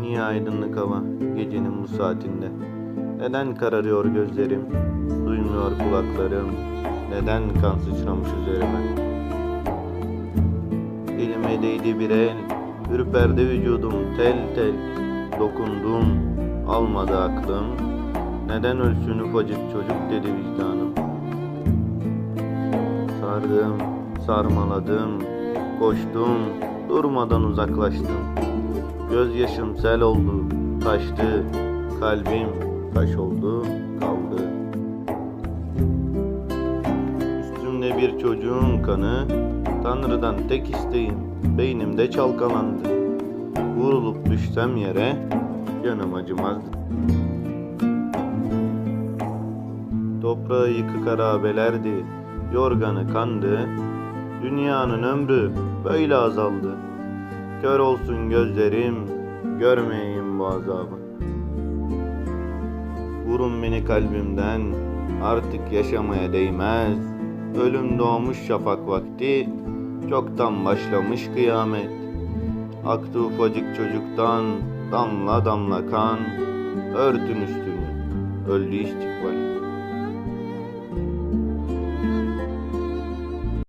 Niye aydınlık hava gecenin bu saatinde? Neden kararıyor gözlerim? Duymuyor kulaklarım. Neden kan sıçramış üzerime? Elime değdi bir el, ürperdi vücudum tel tel. Dokundum, almadı aklım. Neden ölsün ufacık çocuk dedi vicdanım. Sardım, sarmaladım, koştum, durmadan uzaklaştım. Gözyaşım sel oldu, taştı, kalbim taş oldu, kaldı. Üstümde bir çocuğun kanı, Tanrı'dan tek isteğim, beynimde çalkalandı. Vurulup düşsem yere, canım acımazdı. Toprağı yıkık harabelerdi, yorganı kandı, dünyanın ömrü böyle azaldı. Kör olsun gözlerim, görmeyeyim bu azabı. Vurun beni kalbimden, artık yaşamaya değmez. Ölüm doğmuş şafak vakti, çoktan başlamış kıyamet. Aktı ufacık çocuktan, damla damla kan, örtün üstünü, öldü istikbal.